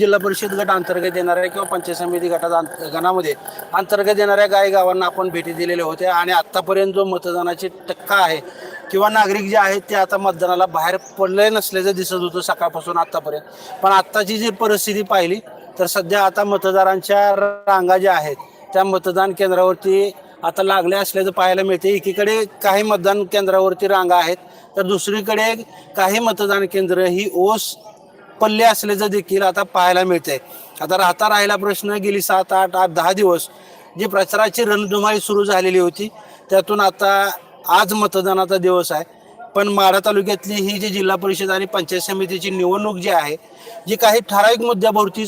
जिल्हा परिषद गट अंतर्गत येणाऱ्या किंवा पंचायत समिती गटात गणामध्ये अंतर्गत येणाऱ्या गाई गावांना आपण भेटी दिलेल्या होत्या आणि आत्तापर्यंत जो मतदानाची टक्का आहे किंवा नागरिक जे आहेत ते आता मतदानाला बाहेर पडले नसल्याचं दिसत होतं सकाळपासून आत्तापर्यंत. पण आत्ताची जी परिस्थिती पाहिली तर सध्या आता मतदारांच्या रांगा ज्या आहेत त्या मतदान केंद्रावरती आता लागल्या असल्याचं पाहायला मिळते. एकीकडे काही मतदान केंद्रावरती रांगा आहेत तर दुसरीकडे काही मतदान केंद्र ही ओस पल्ले असल्याचं देखील आता पाहायला मिळते आता राहता राहिला प्रश्न गेली सात आठ आठ दहा दिवस जी प्रचाराची रणधुमाळी सुरू झालेली होती त्यातून आता आज मतदानाचा दिवस आहे. पण माढा तालुक्यातली ही जी जिल्हा परिषद आणि पंचायत समितीची निवडणूक जी आहे जी काही ठराविक मुद्द्याभोवती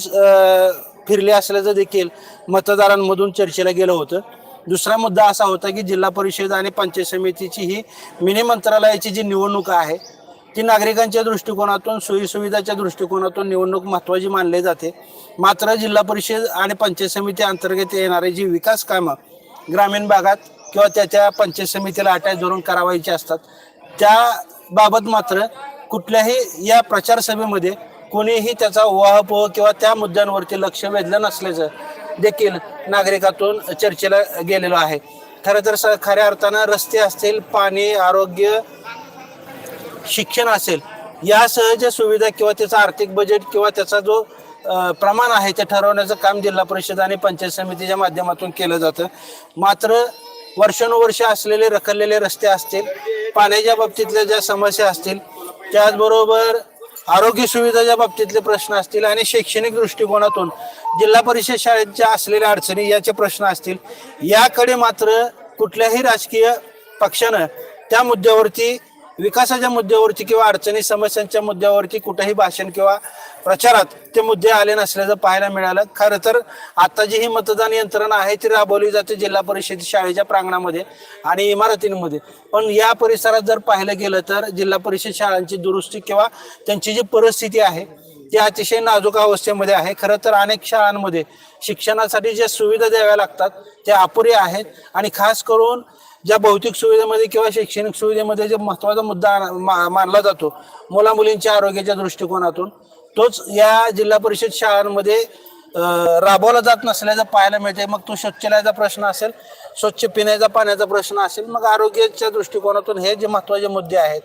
फिरली असल्याचं देखील मतदारांमधून चर्चेला गेलं होतं. दुसरा मुद्दा असा होता की जिल्हा परिषद आणि पंचायत समितीची ही मिनी मंत्रालयाची जी निवडणूक आहे ती नागरिकांच्या दृष्टिकोनातून सोयीसुविधाच्या दृष्टिकोनातून निवडणूक महत्त्वाची मानली जाते. मात्र जिल्हा परिषद आणि पंचायत समिती अंतर्गत येणारी जी विकास कामं ग्रामीण भागात किंवा त्याच्या पंचायत समितीला अटॅच धरून करावायची असतात त्याबाबत मात्र कुठल्याही या प्रचार सभेमध्ये कोणीही त्याचा ओहापोह किंवा त्या मुद्द्यांवरती लक्ष वेधलं नसल्याचं देखील नागरिकातून चर्चेला गेलेलं आहे. खरं तर स खऱ्या अर्थानं रस्ते असतील पाणी आरोग्य शिक्षण असेल यासह ज्या सुविधा किंवा त्याचा आर्थिक बजेट किंवा त्याचा जो प्रमाण आहे ते ठरवण्याचं काम जिल्हा परिषद आणि पंचायत समितीच्या माध्यमातून केलं जातं. मात्र वर्षानुवर्ष असलेले रखडलेले रस्ते असतील पाण्याच्या बाबतीतल्या ज्या समस्या असतील त्याचबरोबर आरोग्य सुविधाच्या बाबतीतले प्रश्न असतील आणि शैक्षणिक दृष्टिकोनातून जिल्हा परिषद शाळेच्या असलेल्या अडचणी याचे प्रश्न असतील याकडे मात्र कुठल्याही राजकीय पक्षानं त्या मुद्द्यावरती विकासाच्या मुद्द्यावरती किंवा अडचणी समस्यांच्या मुद्द्यावरती कुठेही भाषण किंवा प्रचारात ते मुद्दे आले नसल्याचं पाहायला मिळालं. खरं तर आता जी ही मतदान यंत्रणा आहे ती राबवली जाते जिल्हा परिषद शाळेच्या प्रांगणामध्ये आणि इमारतींमध्ये. पण या परिसरात जर पाहिलं गेलं तर जिल्हा परिषद शाळांची दुरुस्ती किंवा त्यांची जी परिस्थिती आहे ती अतिशय नाजूक अवस्थेमध्ये आहे. खरं तर अनेक शाळांमध्ये शिक्षणासाठी ज्या सुविधा द्याव्या लागतात त्या अपुऱ्या आहेत. आणि खास करून ज्या भौतिक सुविधेमध्ये किंवा शैक्षणिक सुविधेमध्ये जे महत्त्वाचा मुद्दा मा- मानला जातो मुला मुलींच्या आरोग्याच्या दृष्टिकोनातून तोच या जिल्हा परिषद शाळांमध्ये राबवला जात नसल्याचं पाहायला मिळते मग तो शौचालयाचा प्रश्न असेल स्वच्छ पिण्याचा पाण्याचा प्रश्न असेल मग आरोग्याच्या दृष्टिकोनातून हे जे महत्त्वाचे मुद्दे आहेत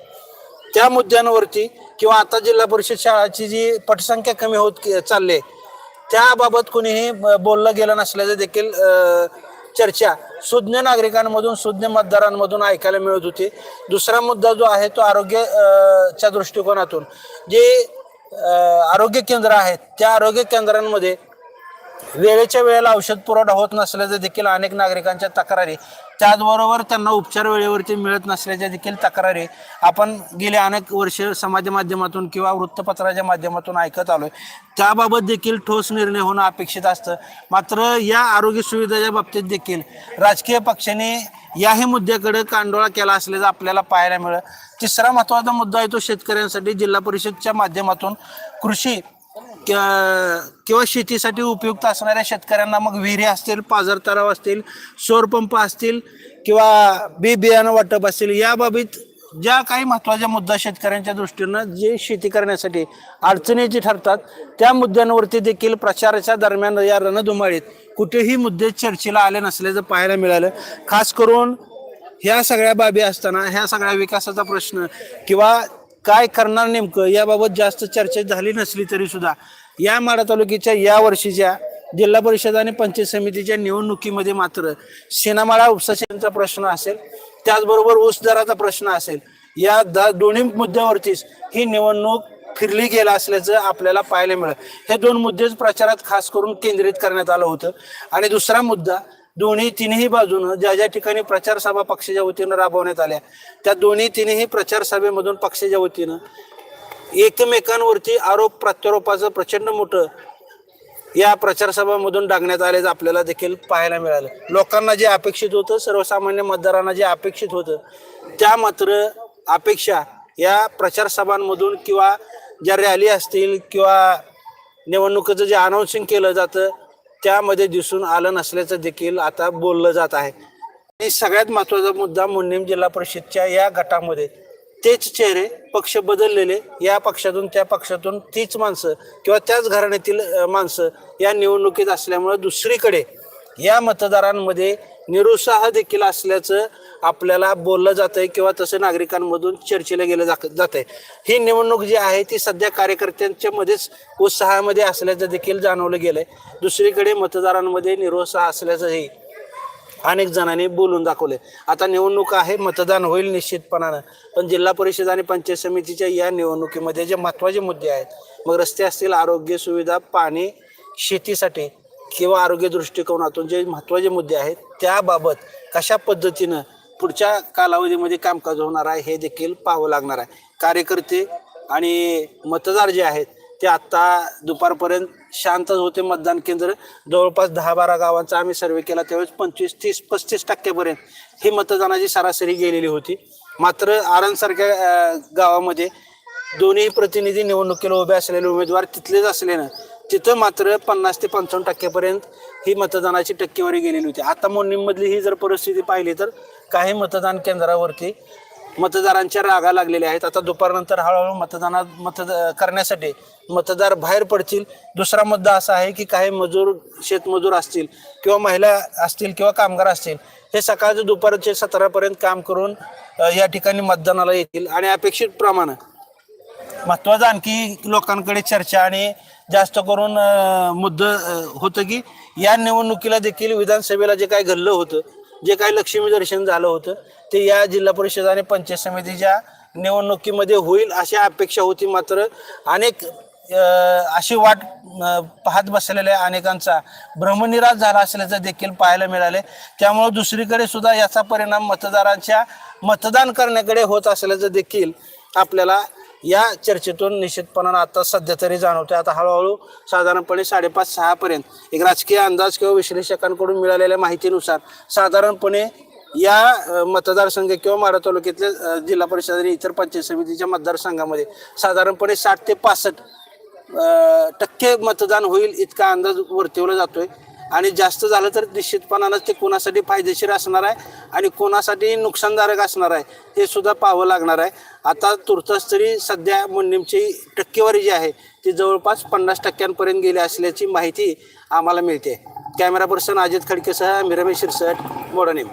त्या मुद्द्यांवरती किंवा आता जिल्हा परिषद शाळाची जी पटसंख्या कमी होत चालली आहे, त्याबाबत कुणीही ब- बोललं गेलं नसल्याचं देखील चर्चा सुज्ञ नागरिकांमधून सुज्ञ मतदारांमधून ऐकायला मिळत होती. दुसरा मुद्दा जो आहे तो आरोग्य च्या दृष्टिकोनातून. जे आरोग्य केंद्र आहेत त्या आरोग्य केंद्रांमध्ये वेळेच्या वेळेला औषध पुरवठा होत नसल्याचं देखील अनेक नागरिकांच्या तक्रारी. त्याचबरोबर त्यांना उपचार वेळेवरती मिळत नसल्याच्या देखील तक्रारी आपण गेले अनेक वर्ष समाज माध्यमातून किंवा वृत्तपत्राच्या माध्यमातून ऐकत आलोय. त्याबाबत देखील ठोस निर्णय होणं अपेक्षित असतं. मात्र या आरोग्य सुविधेच्या बाबतीत देखील राजकीय पक्षाने याही मुद्द्याकडे कांडोळा केला असल्याचं आपल्याला पाहायला मिळेल. तिसरा महत्त्वाचा मुद्दा आहे तो शेतकऱ्यांसाठी जिल्हा परिषदच्या माध्यमातून कृषी किंवा शेतीसाठी उपयुक्त असणाऱ्या शेतकऱ्यांना मग विहिरी असतील पाझर तलाव असतील सौरपंप असतील किंवा बी बियाणं वाटप असतील या बाबीत ज्या काही महत्त्वाच्या मुद्दा शेतकऱ्यांच्या दृष्टीनं जे शेती करण्यासाठी अडचणीची ठरतात त्या मुद्द्यांवरती देखील प्रचाराच्या दरम्यान या रणधुमाळीत कुठेही मुद्दे चर्चेला आले नसल्याचं पाहायला मिळालं. खास करून ह्या सगळ्या बाबी असताना ह्या सगळ्या विकासाचा प्रश्न किंवा काय करणार नेमकं? याबाबत जास्त चर्चा झाली नसली तरी सुद्धा. या माडा तालुक्याच्या या वर्षीच्या जिल्हा परिषद आणि पंचायत समितीच्या निवडणुकीमध्ये मात्र सेनामाळा उपसाचा प्रश्न असेल त्याचबरोबर ऊस दराचा प्रश्न असेल या द दोन्ही मुद्द्यावरतीच ही निवडणूक फिरली गेला असल्याचं आपल्याला पाहायला मिळेल. हे दोन मुद्देच प्रचारात खास करून केंद्रित करण्यात आलं होतं. आणि दुसरा मुद्दा दोन्ही तिन्ही बाजूनं ज्या ज्या ठिकाणी प्रचार सभा पक्षाच्या वतीनं राबवण्यात आल्या त्या दोन्ही तिन्ही प्रचार सभेमधून पक्षाच्या वतीनं एकमेकांवरती आरोप प्रत्यारोपाचं प्रचंड मोठं या प्रचारसभामधून डागण्यात आल्याचं आपल्याला देखील पाहायला मिळालं. लोकांना जे अपेक्षित होतं सर्वसामान्य मतदारांना जे अपेक्षित होतं त्या मात्र अपेक्षा या प्रचार सभांमधून किंवा ज्या रॅली असतील किंवा निवडणुकीचं जे अनाऊन्सिंग केलं जातं त्यामध्ये दिसून आलं नसल्याचं देखील आता बोललं जात आहे. आणि सगळ्यात महत्त्वाचा मुद्दा मुन्नीम जिल्हा परिषदच्या या गटामध्ये तेच चेहरे पक्ष बदललेले या पक्षातून त्या पक्षातून तीच माणसं किंवा त्याच घराण्यातील माणसं या निवडणुकीत असल्यामुळं दुसरीकडे या मतदारांमध्ये निरुत्साह देखील असल्याचं आपल्याला बोललं जात आहे किंवा तसं नागरिकांमधून चर्चेला गेलं जात आहे ही निवडणूक जी आहे ती सध्या कार्यकर्त्यांच्या मध्येच उत्साहामध्ये असल्याचं देखील जाणवलं गेलंय. दुसरीकडे मतदारांमध्ये निरुत्साह असल्याचंही अनेक जणांनी बोलून दाखवले आता निवडणूक आहे मतदान होईल निश्चितपणानं. पण जिल्हा परिषद आणि पंचायत समितीच्या या निवडणुकीमध्ये जे महत्त्वाचे मुद्दे आहेत मग रस्ते असतील आरोग्य सुविधा पाणी शेतीसाठी किंवा आरोग्य दृष्टिकोनातून जे महत्त्वाचे मुद्दे आहेत त्याबाबत कशा पद्धतीनं पुढच्या कालावधीमध्ये कामकाज होणार आहे हे देखील पाहावं लागणार आहे. कार्यकर्ते आणि मतदार जे आहेत ते आत्ता दुपारपर्यंत शांतच होते. मतदान केंद्र जवळपास दहा बारा गावांचा आम्ही सर्वे केला. त्यावेळेस पंचवीस तीस पस्तीस टक्क्यापर्यंत ही मतदानाची सरासरी गेलेली होती. मात्र आरणसारख्या गावामध्ये दोन्ही प्रतिनिधी निवडणुकीला उभे असलेले उमेदवार तिथलेच असल्यानं तिथं मात्र पन्नास ते पंचावन्न टक्क्यापर्यंत ही मतदानाची टक्केवारी गेलेली होती. आता मोडणीमधली ही जर परिस्थिती पाहिली तर काही मतदान केंद्रावरती मतदारांच्या रागा लागलेल्या आहेत. आता दुपारनंतर हळूहळू मतदानात मतदा करण्यासाठी मतदार बाहेर पडतील. दुसरा मुद्दा असा आहे की काही मजूर शेतमजूर असतील किंवा महिला असतील किंवा कामगार असतील हे सकाळचे दुपारचे सतरापर्यंत काम करून या ठिकाणी मतदानाला येतील. आणि अपेक्षित प्रमाणे. महत्वाचं आणखी लोकांकडे चर्चा आणि जास्त करून मुद्द होतं की या निवडणुकीला देखील विधानसभेला जे काय घडलं होतं जे काही लक्ष्मी दर्शन झालं होतं ते या जिल्हा परिषद आणि पंचायत समितीच्या निवडणुकीमध्ये होईल अशी अपेक्षा होती मात्र अनेक अशी वाट पाहत बसलेल्या अनेकांचा भ्रमनिराश झाला असल्याचं देखील पाहायला मिळाले. त्यामुळे दुसरीकडे सुद्धा याचा परिणाम मतदारांच्या मतदान करण्याकडे होत असल्याचं देखील आपल्याला या चर्चेतून निश्चितपणानं आता सध्या तरी जाणवते आता हळूहळू साधारणपणे साडेपाच सहापर्यंत एक राजकीय अंदाज किंवा विश्लेषकांकडून मिळालेल्या माहितीनुसार साधारणपणे या मतदारसंघ किंवा माडा तालुक्यातल्या जिल्हा परिषद आणि इतर पंचायत समितीच्या मतदारसंघामध्ये साधारणपणे साठ ते पासष्ट टक्के मतदान होईल इतका अंदाज वर्तवला जातोय. आणि जास्त झालं तर निश्चितपणानं ते कोणासाठी फायदेशीर असणार आहे आणि कोणासाठी नुकसानदायक असणार आहे हे सुद्धा पाहावं लागणार आहे. आता तुर्तास तरी सध्या मुंडीमची टक्केवारी जी आहे ती जवळपास पन्नास टक्क्यांपर्यंत गेली असल्याची माहिती आम्हाला मिळते. कॅमेरा पर्सन अजित खडकेसह मी रमेश शिरसट मोडनेम